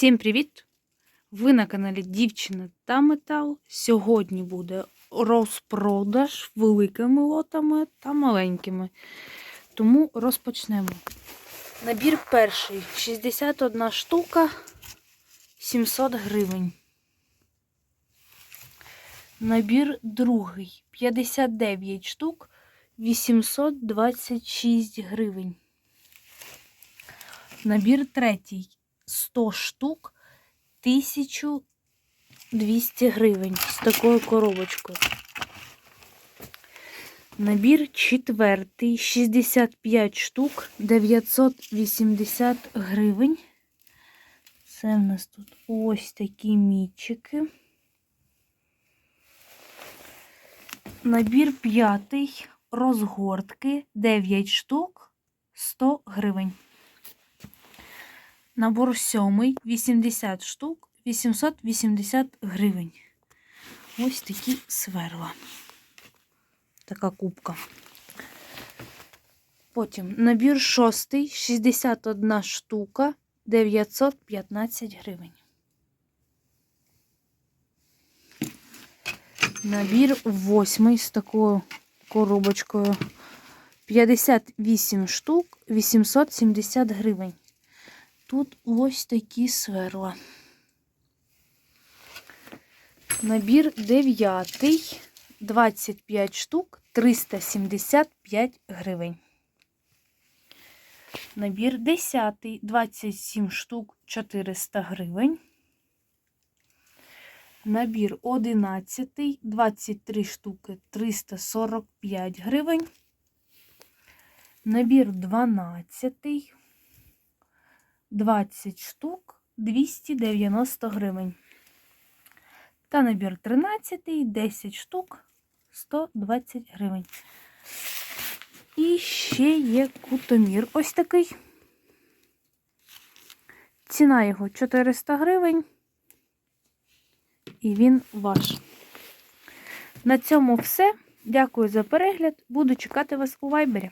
Всім привіт! Ви на каналі Дівчина та Метал. Сьогодні буде розпродаж великими лотами та маленькими. Тому розпочнемо. Набір перший 61 штука 700 гривень. Набір другий 59 штук 826 гривень. Набір третій 100 штук 1200 гривень з такою коробочкою. Набір четвертий 65 штук 980 гривень. Це в нас тут ось такі мітчики. Набір п'ятий розгортки 9 штук 100 гривень. Набор сьомий 80 штук 880 гривень. Ось такі сверла. Така кубка. Потім набір шостий 61 штука 915 гривень. Набір восьмий з такою коробочкою 58 штук 870 гривень. Тут ось такі сверла. Набір 9, 25 штук, 375 гривень. Набір 10, 27 штук, 400 гривень. Набір 11, 23 штуки, 345 гривень. Набір 12, 20 штук 290 гривень. Та набір 13, 10 штук 120 гривень. І ще є кутомір ось такий. Ціна його 400 гривень. І він ваш. На цьому все. Дякую за перегляд. Буду чекати вас у вайбері.